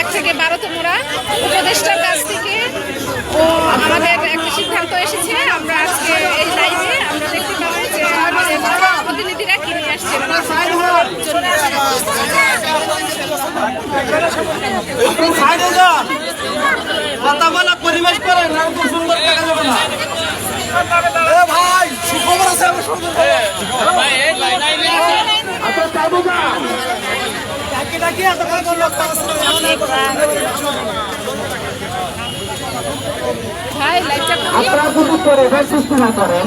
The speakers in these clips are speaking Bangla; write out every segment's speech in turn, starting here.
এক থেকে বারোতমরা উপদেষ্টার কাছ থেকে ও আমাদের একটা সিদ্ধান্ত এসেছে আমরা আজকে এই লাইভে আমরা দেখতে পাবো যে আমাদের প্রতিনিধিরা কি নিয়ে আসছে। পরিবেশ করে সুন্দর দেখা যাবে না ভাই সুখবর আছে আমি সুন্দর আপনার চাইব না ডাকি ডাকি এত লোক আপনারা যদি পরিবেশ সৃষ্টি না করেন।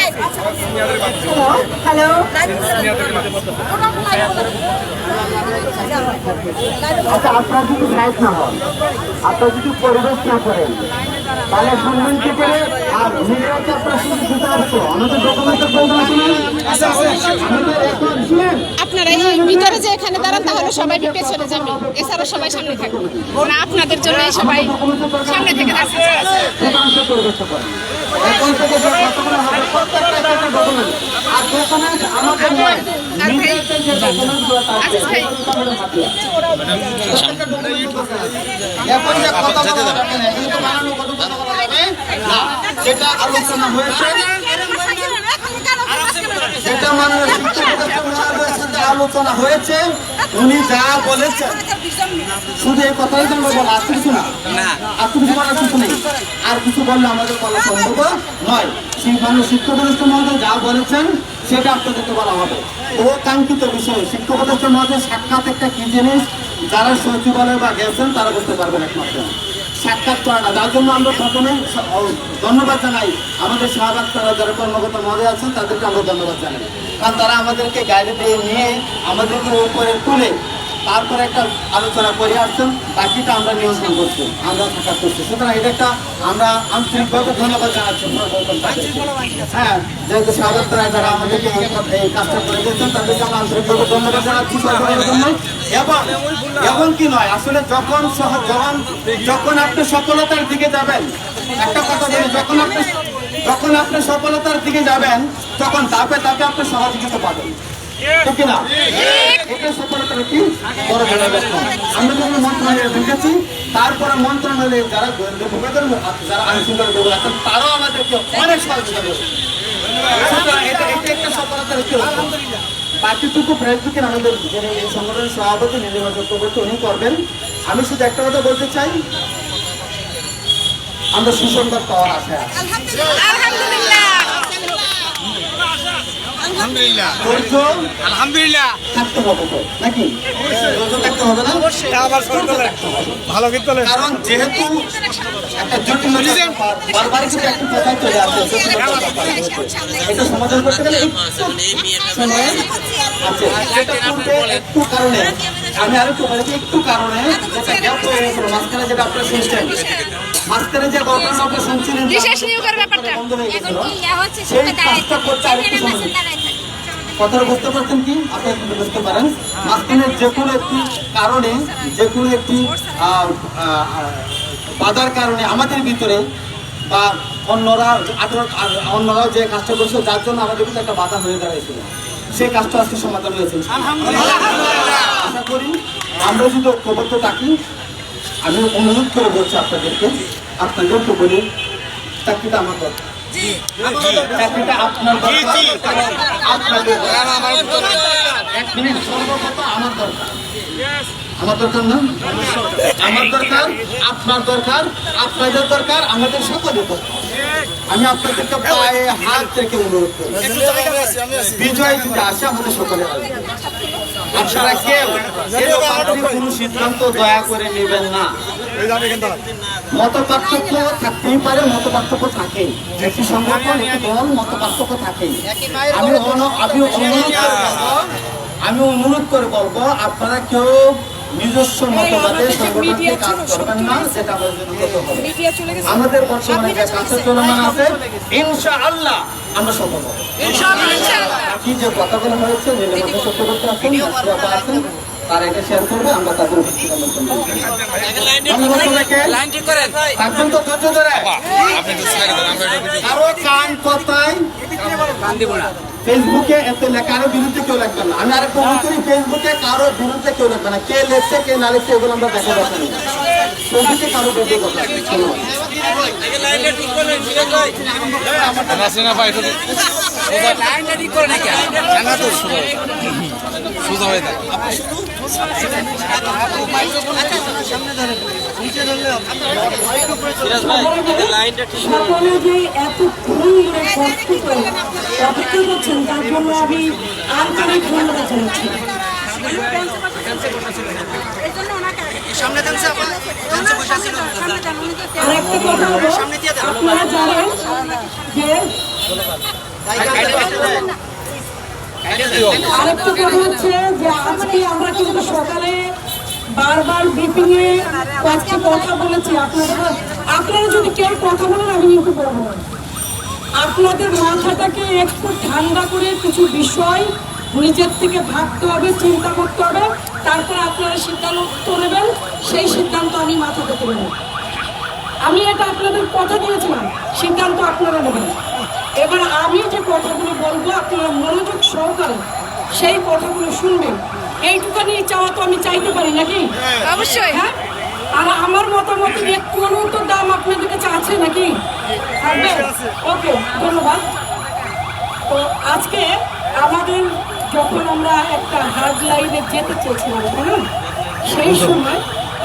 হ্যালো আচ্ছা আপনার যদি লাইট না হন আপনার যদি পরিবেশ না করেন, তাহলে শুনবেন কি করে আর আপনার দিতে আমাদের ডকুমেন্টের প্রয়োজন আছে এই ভিতরে যে এখানে দাঁড়ান তাহলে সবাই পেছনে যাবে এছাড়া সবাই সামনে থাকবে। না আপনাদের জন্য সবাই সামনে থেকে এখন যে কথা বলা যেটা আলোচনা হয়েছে। মাননীয় শিক্ষক সাথে আলোচনা হয়েছে। উনি যা বলেছেন শুধু এই কথাই বলা কিছু না। আর কিছু বলার কিছু নেই। আর কিছু বললে আমাদের বলা সম্ভব নয়। শিক্ষক মহোদয় যা বলেছেন সেটা আপনাদেরকে বলা হবে। ও কাঙ্ক্ষিত বিষয় শিক্ষক মহোদয় সাক্ষাৎ একটা কি জিনিস? যারা সচিবালয় বা গেছেন তারা বুঝতে পারবেন একমাত্র। সাক্ষাৎ করে না। যার জন্য আমরা প্রথমে ধন্যবাদ জানাই আমাদের শাহবাগ তারা যারা কর্মকর্তা মহোদয় আছেন, তাদেরকে আমরা ধন্যবাদ জানাই। কারণ তারা আমাদেরকে গাড়ি দিয়ে নিয়ে আমাদেরকে উপরে তুলে তারপরে একটা আলোচনা করে আসছেন, বাকিটা আমরা নিয়ন্ত্রণ করছি, আমরা সাক্ষাৎ করছি। সুতরাং এটা একটা আমরা আন্তরিকভাবে ধন্যবাদ জানাচ্ছি। হ্যাঁ যেহেতু শাহবাগ তারা যারা আমাদেরকে এই কাজটা করে দিয়েছেন, তাদেরকে আমরা আন্তরিকভাবে ধন্যবাদ জানাচ্ছি এবং এবং কি নয়, আসলে যখন যখন যখন আপনি সফলতার দিকে যাবেন, একটা কথা বলি, যখন আপনি যখন আপনি সফলতার দিকে যাবেন, তখন তাপে তাপে আপনি সহযোগিতা পাবেন। তারপরে মন্ত্রণালয়ে যারা গোয়েন্দা যারা আইন শৃঙ্খলা বিভাগ আছেন, তারাও আমাদেরকে অনেক সহযোগিতা এটা একটা আমাদের এই সংগঠনের সভাপতি নীলিমা চক্রবর্তী উনি করবেন। আমি শুধু একটা কথা বলতে চাই। আমরা সুসংবাদ পাওয়ার আশায় আছি। আলহামদুলিল্লাহ। আলহামদুলিল্লাহ। আলহামদুলিল্লাহ। থাকতে হবে নাকি? থাকতে হবে না? আবার ভালো কিন্তু কারণ যেহেতু একটা জটিল বারবার কিন্তু একটা কথাই চলে আসে এটা সমাধান করতে গেলে একটু সময় আছে। একটু কারণে। আমি আর একটু কারণে। যেটা গ্যাপ হয়ে গেছিল মাঝখানে যেটা আপনারা শুনছেন মাঝখানে যে ঘটনা আপনারা শুনছিলেন বিশেষ নিয়োগের ব্যাপারটা। বন্ধ হয়ে গেছিল হচ্ছে সেই কাজটা করতে আরেকটু সময়। কথাটা বুঝতে পারছেন কি? আপনারা কিন্তু বুঝতে পারেন। মাঝখানে যে কোনো একটি কারণে যে কোনো একটি বাধার কারণে আমাদের ভিতরে বা অন্যরা আঠারো অন্যরাও যে কাজটা করছে যার জন্য আমাদের ভিতরে একটা বাধা হয়ে দাঁড়িয়েছিল। সেই কাজটা আজকে সমাধান হয়েছে। আশা করি আমরা যদি ঐক্যবদ্ধ থাকি। আমি অনুরোধ করে বলছি আপনাদেরকে আপনাদেরকে বলি চাকরিটা আমার দরকার। চাকরিটা আপনার দরকার আপনাদের এক মিনিট সর্বপ্রথম আমার দরকার। আমার দরকার না? আমার দরকার আপনার দরকার আপনাদের দরকার আমাদের সকলের দরকার। আমি আপনাদেরকে পায়ে হাত রেখে অনুরোধ করি। বিজয় যদি আসে আমাদের সকলে আসবে আপনারা কেউ কোনো সিদ্ধান্ত দয়া করে নেবেন না। মত পার্থক্য থাকতেই পারে মত পার্থক্য থাকে একটি সংগঠন একটি দল মত পার্থক্য থাকে আমি আমি অনুরোধ করে বলব আমি অনুরোধ করে বলব আপনারা কেউ নিজস্ব মতবাদে সংগঠনকে কাজ করবেন না সেটা আমাদের জন্য করতে হবে মিডিয়া চলে গেছে। আমাদের বর্তমানে যে কাছে চলমান আছে ইনশা আল্লাহ আমরা সফল হব। কি যে কথাগুলো হয়েছে নীলমাধব চক্রবর্তী আছেন আছেন তারা এটা শেয়ার করবে আমরা তাদের থাকবেন তো ধৈর্য ধরে। আরও কান কথায় ফেসবুকে এত আরও বিরুদ্ধে কেউ লাগবে না। আমি আরেকটা করি ফেসবুকে কারও বিরুদ্ধে কেউ লাগবে না। কে লেখছে কে না লিখছে এগুলো আমরা দেখা দরকার নেই ফেসবুকে কারও বিরুদ্ধে কথা নেই। ধন্যবাদ। রাসিনা ভাই একটু জানা তো সোজা সোজা হয়ে থাকে সকলে যে এতক্ষণ ধরে কষ্ট করে অপেক্ষা করছেন তার জন্য আমি আন্তরিক ধন্যবাদ জানাচ্ছি। আর একটা কথা হলো আপনারা জানেন যে আরেকটা কথা হচ্ছে যে আজকে আমরা কিন্তু সকালে বারবার ব্রিফিং এ কয়েকটি কথা বলেছি। আপনারা আপনারা যদি কেউ কথা বলেন আমি কিন্তু বলব না। আপনাদের মাথাটাকে একটু ঠান্ডা করে কিছু বিষয় নিজের থেকে ভাবতে হবে চিন্তা করতে হবে। তারপর আপনারা সিদ্ধান্ত নেবেন সেই সিদ্ধান্ত আমি মাথা থেকে নেব। আমি এটা আপনাদের কথা দিয়েছিলাম সিদ্ধান্ত আপনারা নেবেন। এবার আমি যে কথাগুলো বলব আপনারা মনোযোগ সহকারে সেই কথাগুলো শুনবেন। এইটুখানি চাওয়া তো আমি চাইতে পারি নাকি? অবশ্যই। হ্যাঁ? আর আমার মতামত একটু তো দাম আপনাদের কাছে আছে নাকি? থাকবে? ওকে ধন্যবাদ। তো আজকে আমাদের যখন আমরা একটা হার্ড লাইনে যেতে চেয়েছিলাম না? সেই সময়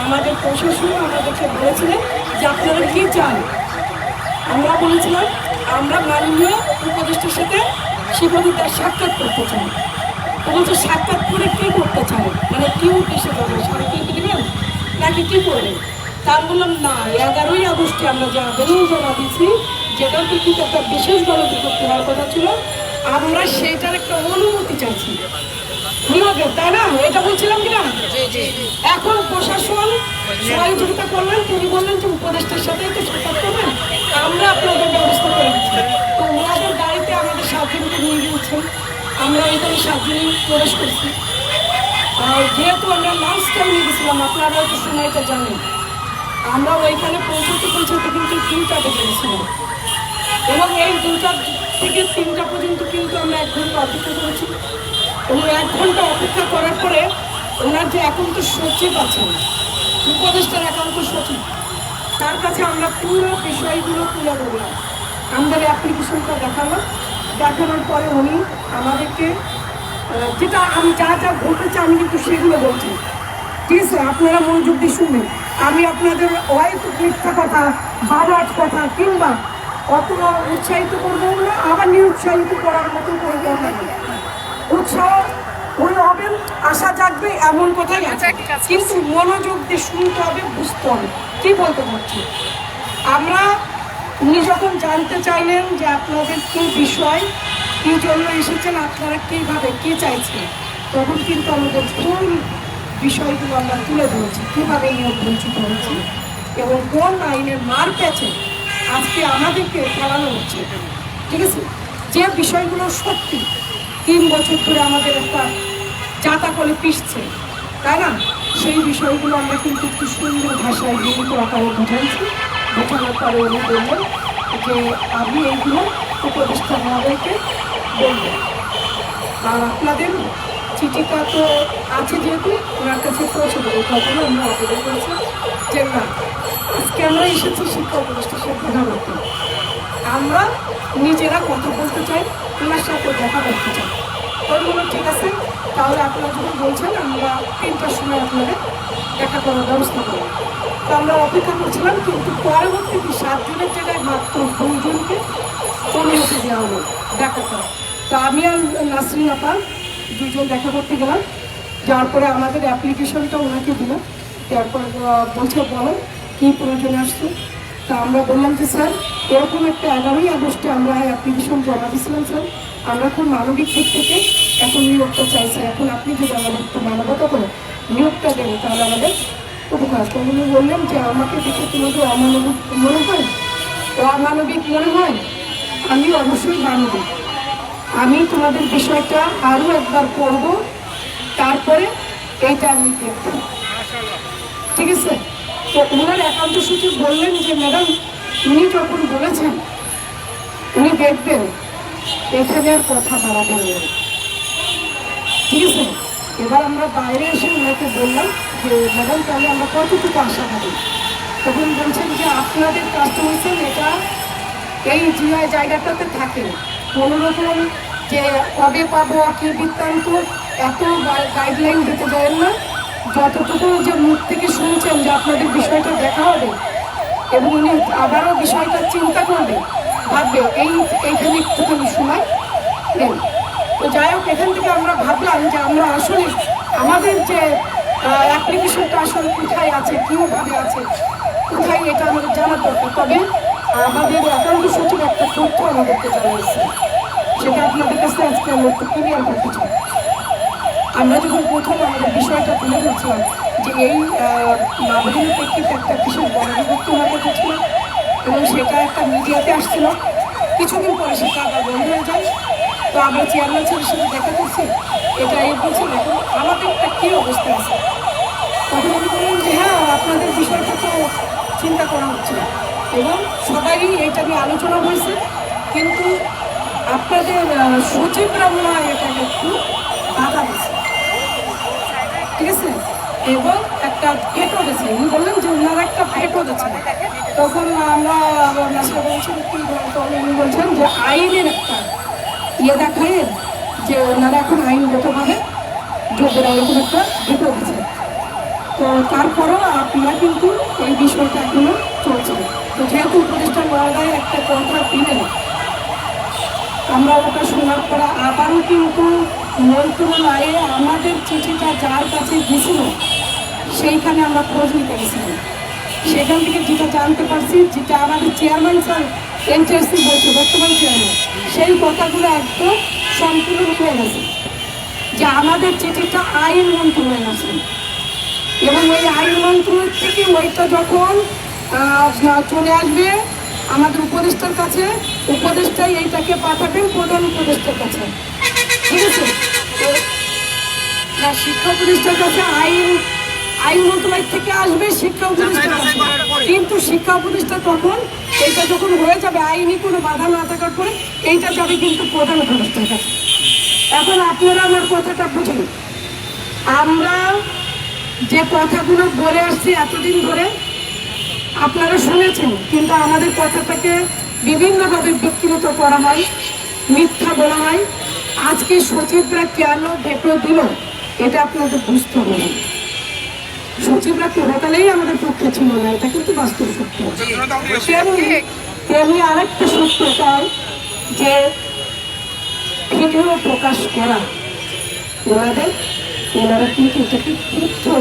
আমাদের প্রশাসন আমাদেরকে বলেছিলেন যে আপনারা কি চান আমরা বলেছিলাম আমরা মাননীয় উপদেষ্টার সাথে শিবনীতার সাক্ষাৎ করতে চাই। বলছে সাক্ষাৎ করে কি করতে চান? মানে কি উদ্দেশ্যে সারাদিন দিবেন নাকি কি করবেন তার বললাম না এগারোই আগস্টে আমরা যে আবেদন জমা দিয়েছি যেটার ভিত্তিতে একটা বিশেষ করতে হওয়ার কথা ছিল আমরা সেইটার একটা অনুমতি চাইছি। তাই না? এটা বলছিলাম কিনা এখন প্রশাসন সহযোগিতা করলেন তিনি বললেন যে উপদেষ্টার সাথে একটু সাক্ষাৎ করবেন আমরা আপনাদের ব্যবস্থা করে দিচ্ছি। তো ওনাদের গাড়িতে আমাদের সাতজনকে নিয়ে গিয়েছেন আমরা এখানে সাতজনই প্রবেশ করছি। যেহেতু আমরা লাঞ্চ টাইমে গেছিলাম আপনারা হয়তো সময়টা জানেন। আমরা ওইখানে পৌঁছতে পৌঁছতে কিন্তু তিনটা বেজে গেছিলাম। এবং এই দুটা থেকে তিনটা পর্যন্ত কিন্তু আমরা এক ঘণ্টা অপেক্ষা করেছি। এবং এক ঘণ্টা অপেক্ষা করার পরে ওনার যে একান্ত সচিব আছেন, উপদেষ্টার একান্ত সচিব, তার কাছে আমরা পুরো বিষয়গুলো তুলে ধরলাম। আমাদের অ্যাপ্লিকেশনটা দেখালাম। দেখানোর পরে উনি আমাদেরকে যেটা আমি যা যা ঘটেছে আমি কিন্তু সেগুলো বলছি। ঠিক আছে আপনারা মনোযোগ দিয়ে শুনবেন। আমি আপনাদের হয়তো মিথ্যা কথা বাবার কথা কিংবা অত উৎসাহিত করব না আবার নিরুৎসাহিত করার মতো করব না। উৎসাহ হলে হবেন আশা জাগবে এমন কথাই আছে। কিন্তু মনোযোগ দিয়ে শুনতে হবে বুঝতে হবে। কি বলতে পারছি আমরা উনি যখন জানতে চাইলেন যে আপনাদের কি বিষয় কি জন্য এসেছেন, আপনারা কীভাবে কি চাইছেন তখন কিন্তু আমাদের ফুল বিষয়গুলো আমরা তুলে ধরেছি, কীভাবে নিয়োগ বঞ্চিত হয়েছি এবং কোন আইনের মার পেছে আজকে আমাদেরকে ফেলানো হচ্ছে। ঠিক আছে? যে বিষয়গুলো সত্যি, তিন বছর ধরে আমাদের একটা জাতা করে পিসছে তাই না? সেই বিষয়গুলো আমরা কিন্তু একটু সুন্দর ভাষায় জীবিত আকারে বোঝাইছি বোঝানোর পরে উনি বললেন যে, আমি এইগুলো উপদেষ্টা মহোদয়কে বলব আর আপনাদের চিঠিটা তো আছে যেহেতু, ওনার কাছে পৌঁছে দেবো তখন আমরা আবেদন করেছি। যে না আজকে আমরা এসেছি শিক্ষা উপদেষ্টা সে প্রধানমন্ত্রী আমরা নিজেরা কথা বলতে চায় ওনার সাথে দেখা করতে ওর বলল ঠিক আছে? তাহলে আপনারা যখন বলছেন, আমরা তিনটার সময় আপনাদের দেখা করার ব্যবস্থা করব। তো আমরা অপেক্ষা করছিলাম, কিন্তু পরবর্তীতে সাত দিনের জায়গায় মাত্র দুজনকে অনুমতি দেওয়া হলো, দেখা করা। তো আমি আর নাসরিন আপা দুজন দেখা করতে গেলাম। যাওয়ার পরে আমাদের অ্যাপ্লিকেশনটা ওনাকে দিলাম। তারপর বলছে, বলো কী প্রয়োজনে আসছে? তা আমরা বললাম যে, স্যার, এরকম একটা এগারোই আগস্টে আমরা অ্যাপ্লিকেশন জমা দিয়েছিলাম, স্যার। আমরা খুব মানবিক দিক থেকে এখন নিয়োগটা চাই, স্যার। এখন আপনি যদি আমাদের একটু মানবতা করে নিয়োগটা দেন, তাহলে আমাদের উপকার উনি বললেন যে, আমাকে দেখে তোমাদের অমানবিক মনে হয়, অমানবিক মনে হয়, আমি অবশ্যই মানবিক। আমি তোমাদের বিষয়টা আরও একবার পড়ব, তারপরে এইটা আমি দেখব ঠিক আছে? তো ওনার একান্ত সচিব বললেন যে, ম্যাডাম, উনি যখন বলেছেন, উনি দেখবেন, এখানে আর কথা বাড়াবেন না। ঠিক আছে? এবার আমরা বাইরে এসে ওনাকে বললাম যে, ম্যাডাম, তাহলে আমরা কতটুকু আশা করি তখন বলছেন যে, আপনাদের কাস্টমাইজেশন এটা এই জিআই জায়গাটাতে থাকে কোনো রকম যে কবে পাবো, কি বৃত্তান্ত, এত গাইডলাইন দিতে দেন না। যতটুকু যে মুখ থেকে শুনছেন যে আপনাদের বিষয়টা দেখা হবে, এবং উনি আবারও বিষয়টা চিন্তা করবে, ভাববে, এই, এইখানে একটুখানি সময় নেন। তো যাই হোক, এখান থেকে আমরা ভাবলাম যে আমরা আসলে আমাদের যে অ্যাপ্লিকেশনটা আসলে কোথায় আছে, কীভাবে আছে, কোথায় এটা আমাদের জানার দরকার। তবে আমাদের একান্ত সচিব একটা তথ্য আমাদেরকে জানিয়েছে সেটা আপনাদের কাছে আজকে আমরা একটু ক্লিয়ার করতে চাই আমরা যখন প্রথম আমাদের বিষয়টা তুলে ধরছিলাম যে এই মামলির প্রেক্ষিতে একটা বিশেষ গণবিভক্তি হতে হচ্ছিল এবং সেটা একটা মিডিয়াতে আসছিল। কিছুদিন পরে সেটা আবার বন্ধ হয়ে যায়। তো আমরা চেয়ারম্যান স্যারের সাথে দেখা করছি। এটা এই বলছেন এখন আমাদের একটা কী অবস্থা আছে? তখন উনি বললেন যে হ্যাঁ আপনাদের বিষয়টা তো চিন্তা করা হচ্ছে এবং সবাই এটা নিয়ে আলোচনা হয়েছে। কিন্তু আপনাদের আহ, সচিবরা মনে হয় এটাকে একটু বাধা দিচ্ছে ঠিক আছে? এবং একটা ভেটো দিয়েছে। উনি বললেন যে ওনারা একটা ভেটো দিচ্ছেন তখন আমরা বলছেন কি উনি বলছেন যে আইনের একটা ইয়ে দেখায় যে ওনারা এখন আইনগতভাবে যোগ্যরা এরকম একটা ভেটো দিচ্ছে তো তারপরেও আপনারা কিন্তু এই বিষয়টা এখনও চলছে তো যেহেতু উপদেষ্টা মহোদয় একটা কথা দিলেন, আমরা ওটা শোনার পরে আবারও কিন্তু মন্ত্রণালয়ে আমাদের চিঠিটা যার কাছে গেছিল সেইখানে আমরা খোঁজ নিতে গেছিলাম সেখান থেকে যেটা জানতে পারছি, যেটা আমাদের চেয়ারম্যান স্যার এনটিএসসি বলছে, বর্তমান চেয়ারম্যান, সেই কথাগুলো একদম সম্পূর্ণ মিলে গেছে। যে আমাদের চিঠিটা আইন মন্ত্রণালয়ে আছে। এবং ওই আইন মন্ত্রণালয় থেকে ওইটা যখন চলে আসবে আমাদের উপদেষ্টার কাছে। উপদেষ্টাই এইটাকে পাঠাবেন, প্রধান উপদেষ্টার কাছে। ঠিক আছে? শিক্ষা উপদেষ্টার কাছে আইন আইন মন্ত্রণালয় থেকে আসবে শিক্ষা উপদেষ্টার কাছে। কিন্তু শিক্ষা উপদেষ্টা তখন এইটা যখন হয়ে যাবে, আইনি কোনো বাধা না থাকার পরে এইটা যাবে কিন্তু প্রধান উপদেষ্টার কাছে। এখন আপনারা আমার কথাটা বুঝুন। আমরা যে কথাগুলো বলে আসছি এতদিন ধরে আপনারা শুনেছেন, কিন্তু আমাদের কথাটাকে বিভিন্নভাবে বিকৃত করা হয়, মিথ্যা বলা হয়। আজকে সচিবরা কেন ভেটো দিল, এটা আপনাদের বুঝতে হবে। সচিবরা কোনোকালেই আমাদের পক্ষে ছিল না, এটা কিন্তু বাস্তব সত্য। তেমনি তেমনি আরেকটা সত্য তাই যে ভিডিও প্রকাশ করা, ওনাদের, ওনারা কিন্তু এটাকে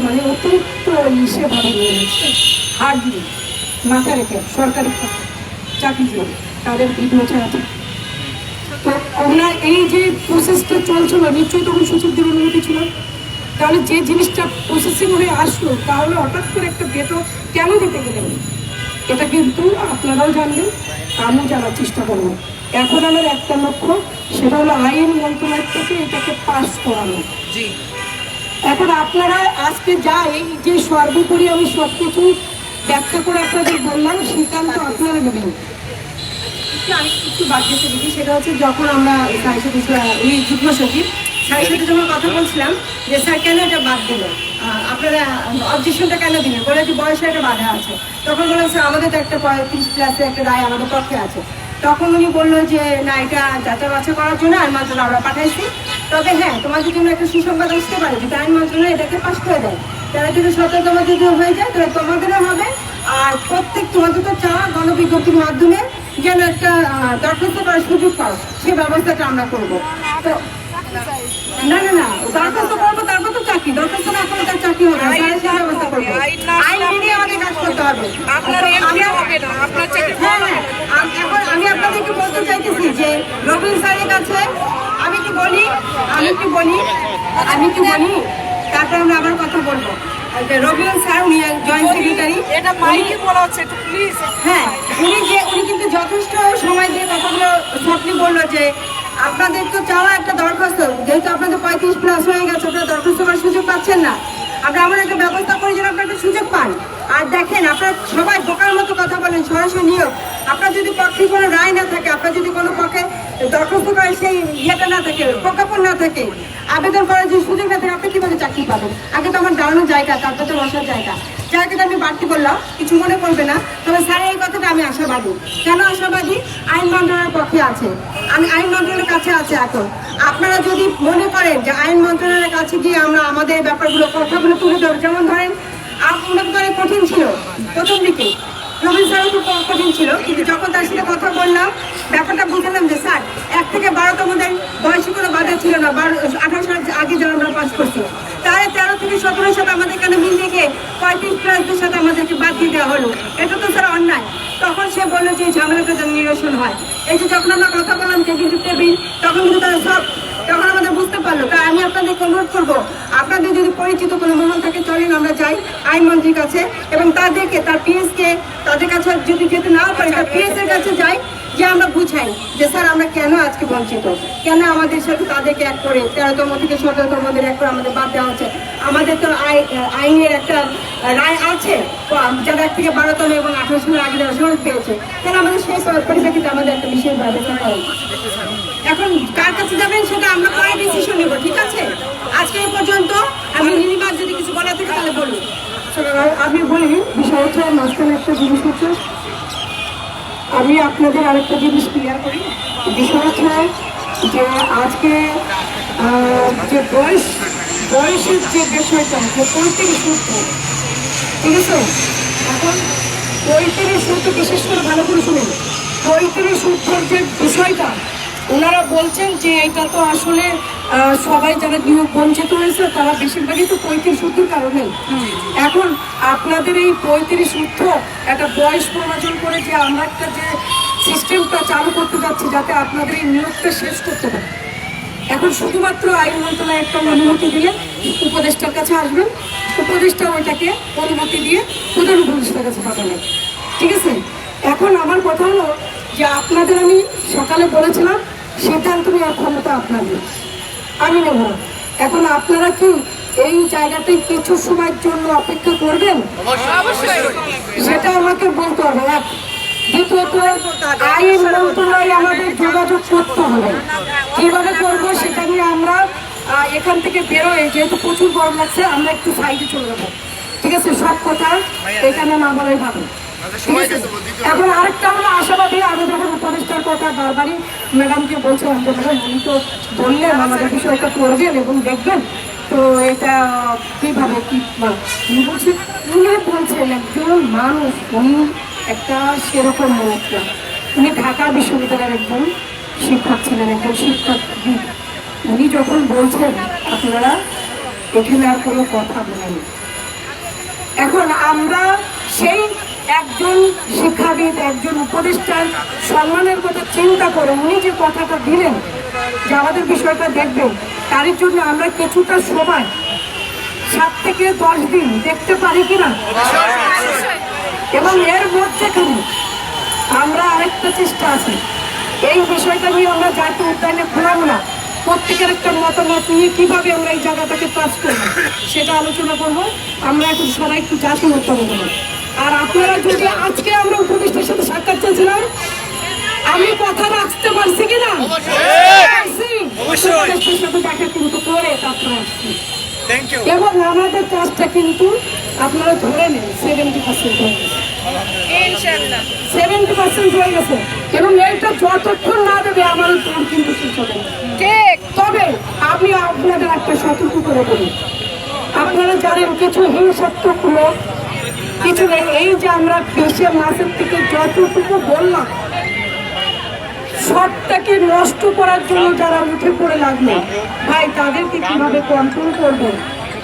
মানে অতিরিক্ত হিসেভাবে নিয়ে নিচ্ছে হার্ডলি মাথা রেখে সরকারি চাকরি করে তাদের ভিডিও ছাড়া তো। ওনার এই যে প্রসেসটা চলছিল নিশ্চয়ই তখন সচিবদের অনুমতি ছিল। তাহলে যে জিনিসটা প্রসেসিং হয়ে আসলো তাহলে হঠাৎ করে একটা বেতন কেন দিতে গেলেন? এটা কিন্তু আপনারাও জানবেন আমিও জানার চেষ্টা করব। এখন আমার একটা লক্ষ্য সেটা হলো আইন মন্ত্রণালয় থেকে এটাকে পাস করানো। এখন আপনারা আজকে যা এই যে সর্বোপরি আমি সব কিছু ব্যাখ্যা করে আপনাদের বললাম সিদ্ধান্ত আপনারা নেবেন। আমি একটু বাদ সেটা হচ্ছে যখন আমরা সাথে সচিব কথা বলছিলাম যে, স্যার, কেন এটা বাদ আপনারা কেন বলে যে বয়সের একটা আছে। তখন বললাম, স্যার, আমাদের তো একটা রায় আমাদের পক্ষে আছে। তখন উনি বলল যে, না, এটা যাচাই বাছাই করার জন্য আইন মন্ত্রণালয় আমরা পাঠাইছি। তবে হ্যাঁ তোমাদের জন্য একটা সুসংবাদ আসতে পারে, যদি আইন মন্ত্রণালয় এটাকে পাশ করে দেয়। তারা যদি সচেতন যদি হয়ে যায় তাহলে তোমাদেরও হবে। আর প্রত্যেক তোমাদের তো চাওয়া গণবিজ্ঞপ্তির মাধ্যমে যেন একটা দরখাস্ত করার সুযোগ পাও সে ব্যবস্থাটা আমরা করব। তো না না না দরখাস্ত করব তারপর তো চাকরি। দরখাস্ত না করলে তার চাকরি হবে সে ব্যবস্থা করব। আইন মেনে আমাদের কাজ করতে হবে। হ্যাঁ হ্যাঁ এখন আমি আপনাদেরকে বলতে চাইতেছি যে রবীন্দ্র স্যারের কাছে আমি কি বলি আমি কি বলি আমি কি বলি তারপর আমরা আবার কথা বলব। রবিউল স্যার উনি জয়েন্ট সেক্রেটারি এটা মাইকে বলা হচ্ছে একটু প্লিজ হ্যাঁ উনি যে উনি কিন্তু যথেষ্ট সময় দিয়ে কথাগুলো স্বপ্নি বলল যে আপনাদের তো চাওয়া একটা দরখাস্ত যেহেতু আপনাদের পঁয়ত্রিশ প্লাস হয়ে গেছে আপনারা দরখাস্ত করার সুযোগ পাচ্ছেন না। আমরা এমন একটা ব্যবস্থা করি যেন আপনারা একটা সুযোগ পান। আর দেখেন, আপনারা সবাই বোকার মতো কথা বলেন, সরাসরি নিয়োগ। আপনার যদি পক্ষে কোনো রায় না থাকে, আপনার যদি কোনো পক্ষে দরখাস্ত করার সেই ইয়েটা না থাকে, প্রজ্ঞাপন না থাকে, আবেদন করার যে সুযোগ না থাকে, আপনি কীভাবে চাকরি পাবেন? আগে তো আমার দাঁড়ানোর জায়গা, তারপর তো বসার জায়গা। জায়গাটা আমি বাড়তি বললাম, কিছু মনে করবে না। তবে স্যার, এই কথাটা আমি আশাবাদী। কেন আশাবাদী? আইন মন্ত্রণালয়ের পক্ষে আছে। আমি আইন মন্ত্রণালয়ের কাছে আছে এখন। আপনারা যদি মনে করেন যে আইন মন্ত্রণালয়ের কাছে গিয়ে আমরা আমাদের ব্যাপারগুলো, কথাগুলো তুলে ধরবো, যেমন ধরেন করে কঠিন ছিল, প্রথম দিকে। রবীন্দ্র স্যারও খুব কঠিন ছিল, কিন্তু যখন তার সাথে কথা বললাম, ব্যাপারটা বুঝলাম যে, স্যার, এক থেকে বারোতমদের বয়সে কোনো বাধা ছিল না, বারো আঠারো সাল আগে যারা আমরা পাস করছি। তাহলে তেরো থেকে সতেরোর সাথে আমাদের কেন মিল রেখে পঁয়ত্রিশ প্লাসদের সাথে আমাদেরকে বাদ দিয়ে দেওয়া হলো। এটা তো স্যার অন্যায়। তখন সে বলল যে, ঝামেলাটা যেন নিরসন হয়। এই যে যখন আমরা কথা বললাম টেবিল টু টেবিল, তখন কিন্তু তারা সব তখন আমাদের বুঝতে পারল। তাই আমি আপনাদেরকে অনুরোধ করব আপনাদের যদি পরিচিত কোনো মহল থাকে চলেন আমরা যাই আইনমন্ত্রীর কাছে এবং তাদেরকে তার পিএস কে তাদের কাছে যদি যেতে নাও পারে তার পিএস এর কাছে যাই। যে আমরা বুঝাই যে, স্যার, আমরা কেন আজকে বঞ্চিত কেন আমাদের সাথে তাদেরকে এক করে তেরোতম থেকে সতেরোতমদের এক করে আমাদের বাদ দেওয়া হচ্ছে? আমাদের তো আই- আইনের একটা রায় আছে। যারা এক থেকে বারোতম এবং আঠারো সালের আগে যারা সনদ পেয়েছে কেন আমাদের সেই পরিপ্রেক্ষিতে আমাদের একটা বিশেষ ব্যবস্থা করা এখন কার কাছে যাবেন সেটা আমরা পরে ডিসিশন নেব, ঠিক আছে? আজকে এই পর্যন্ত আমি নির্বাচ যদি কিছু বলা থাকে তাহলে বলুন। আমি বলি বিষয় হচ্ছে মাঝখানে একটা জিনিস হচ্ছে আমি আপনাদের আরেকটা জিনিস ক্লিয়ার করি। বিষয় হচ্ছে যে আজকে যে বয়স, বয়সের যে বিষয়টা, যে পঁয়ত্রিশ সূত্র ঠিক আছে? এখন পঁয়ত্রিশ সূত্র বিশেষ করে ভালো করে শুনুন। পঁয়ত্রিশ সূত্রের যে বিষয়টা, ওনারা বলছেন যে এটা তো আসলে সবাই যারা নিয়োগ বঞ্চিত হয়েছে তারা বেশিরভাগই তো পঁয়ত্রিশ সূত্রের কারণে। এখন আপনাদের এই পঁয়ত্রিশ সূত্র একটা বয়স প্রয়োজন করে যে আমরা একটা যে সিস্টেমটা চালু করতে যাচ্ছি যাতে আপনাদের এই নিয়োগটা শেষ করতে পারে। এখন শুধুমাত্র আইন মন্ত্রণালয় একটা অনুমতি দিলে উপদেষ্টার কাছে আসবেন। উপদেষ্টা ওইটাকে অনুমতি দিয়ে প্রধান উপদেষ্টার কাছে পাঠাবেন। ঠিক আছে? এখন আমার কথা হলো যে আপনাদের আমি সকালে বলেছিলাম সিদ্ধান্ত নেওয়ার ক্ষমতা আপনাদের। আমি নেব না। এখন আপনারা কি এই জায়গাটায় কিছু সময়ের জন্য অপেক্ষা করবেন? সেটা আমাকে বলতে হবে। এক। দ্বিতীয়ত আইন মন্ত্রণালয়ে আমাদের যোগাযোগ করতে হবে। কীভাবে করব সেটা নিয়ে আমরা এখান থেকে বেরোয় যেহেতু প্রচুর গরম লাগছে আমরা একটু সাইডে চলে যাব। ঠিক আছে? সব কথা এখানে না বলাই আছে এখন আরেকটা হলো আশাবাদী আমি যখন উপদেষ্টার কথা বারবারই ম্যাডামকে বলছিলাম যে ম্যাডাম উনি তো বললেন আমাদের বিষয়টা করবেন এবং দেখবেন। তো এটা কীভাবে কি বা- উনি উনি বলছেন একজন মানুষ উনি একটা সেরকম মানুষ না। উনি ঢাকা বিশ্ববিদ্যালয়ের একজন শিক্ষক ছিলেন একজন শিক্ষকবিদ উনি যখন বলছেন আপনারা এখানে আর কোনো কথা বলেন এখন আমরা সেই একজন শিক্ষাবিদ, একজন উপদেষ্টার সম্মানের কথা চিন্তা করে উনি যে কথাটা দিলেন, যে আমাদের বিষয়টা দেখবেন, তারই জন্য আমরা কিছুটা সময়, সাত থেকে দশ দিন দেখতে পারি কিনা? এবং এর মধ্যে মধ্যেখানে আমরা আরেকটা চেষ্টা আছে। এই বিষয়টা নিয়ে আমরা জাতীয় উদ্যানে ঘোরাবো না। প্রত্যেকের একটা মতামত নিয়ে কীভাবে আমরা এই জায়গাটাকে পাস করব সেটা আলোচনা করব। আমরা এখন সবাই একটু উদ্যানে যাব আর আপনারা যদি আজকে আমরা উপদেষ্টার সাথে সাক্ষাৎ চেয়েছিলাম আমি কথা রাখতে পারছি কিনা? এবং আমাদের কাজটা কিন্তু আপনারা ধরে নেন সেভেন্টি পার্সেন্ট হয়ে গেছে। সেভেন্টি পার্সেন্ট হয়ে গেছে। এবং এইটা যতক্ষণ না দেবে আমার তোর কিন্তু শেষ হবে ঠিক। তবে আমি আপনাদের একটা সতর্ক করে বলি। আপনারা জানেন কিছু হিংসাত্মক লোক কিছু নেই এই যে আমরা দেশের মাছের থেকে যতটুকু বললাম সবটাকে নষ্ট করার জন্য যারা উঠে পড়ে লাগল ভাই তাদেরকে কীভাবে কন্ট্রোল করবেন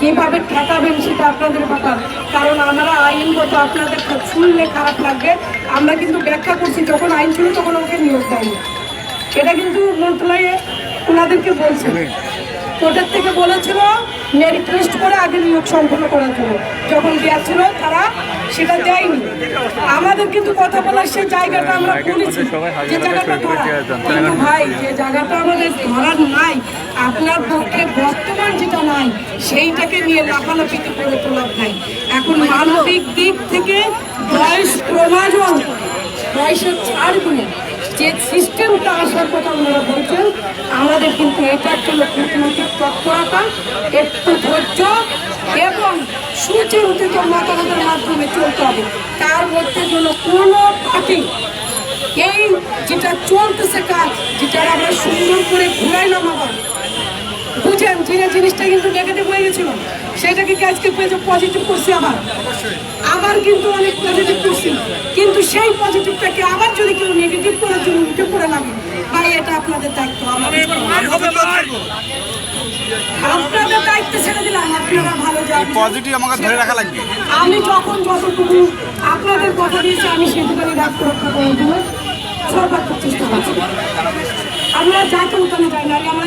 কীভাবে ঠেকাবেন সেটা আপনাদের ব্যাপার কারণ আমরা আইন আইনগত, আপনাদের শুনলে খারাপ লাগবে। আমরা কিন্তু ব্যাখ্যা করছি, যখন আইন ছিল তখন ওকে নিয়োগ দেয়নি। এটা কিন্তু মন্ত্রণালয়ে ওনাদেরকে বলছে। কোর্টের থেকে বলেছিল মেরিট লিস্ট করে আগে নিয়োগ সম্পন্ন করার জন্য যখন ছিল তারা সেটা দেয়নি। আমাদের কিন্তু কথা বলার সেই জায়গাটা আমরা বলেছি, যে জায়গাটা ধরা। কিন্তু ভাই, যে জায়গাটা আমাদের ধরার নাই আপনার পক্ষে বর্তমান যেটা নাই, সেইটাকে নিয়ে লাফালাফিতে করে তোলা ভাই। এখন মানবিক দিক থেকে বয়স ক্রমাজন বয়সের ছাড় দিয়ে যে সিস্টেমটা আসার কথা ওনারা বলছেন, আমাদের কিন্তু এটার জন্য কূটনৈতিক তৎপরতা, একটু ধৈর্য এবং সুচিন্তিত মতামতের মাধ্যমে চলতে হবে। তার মধ্যে যেন কোনো পার্টি এই যেটা চলতেছে কাজ, যেটা আমরা সুন্দর করে ঘুরাইলাম আবার বুঝেন যে জিনিসটা কিন্তু নেগেটিভ হয়ে গেছিল। সেটাকে আজকে পজিটিভ করছি আবার। আবার কিন্তু অনেক পজিটিভ করছি। কিন্তু সেই পজিটিভটাকে আবার যদি কেউ নেগেটিভ করার জন্য উঠে পড়ে লাগে ভাই এটা আপনাদের দায়িত্ব। আপনাদের দায়িত্ব ছেড়ে দিলাম আপনারা ভালো পজিটিভ আমাকে ধরে রাখা লাগবে। আমি যখন যতটুকু আপনাদের কথা দিয়েছি আমি সেটুখানি রাগ রক্ষা করার জন্য সর্বাত্মক চেষ্টা করছি। আমরা যাকে উঠানো যায় না আমরা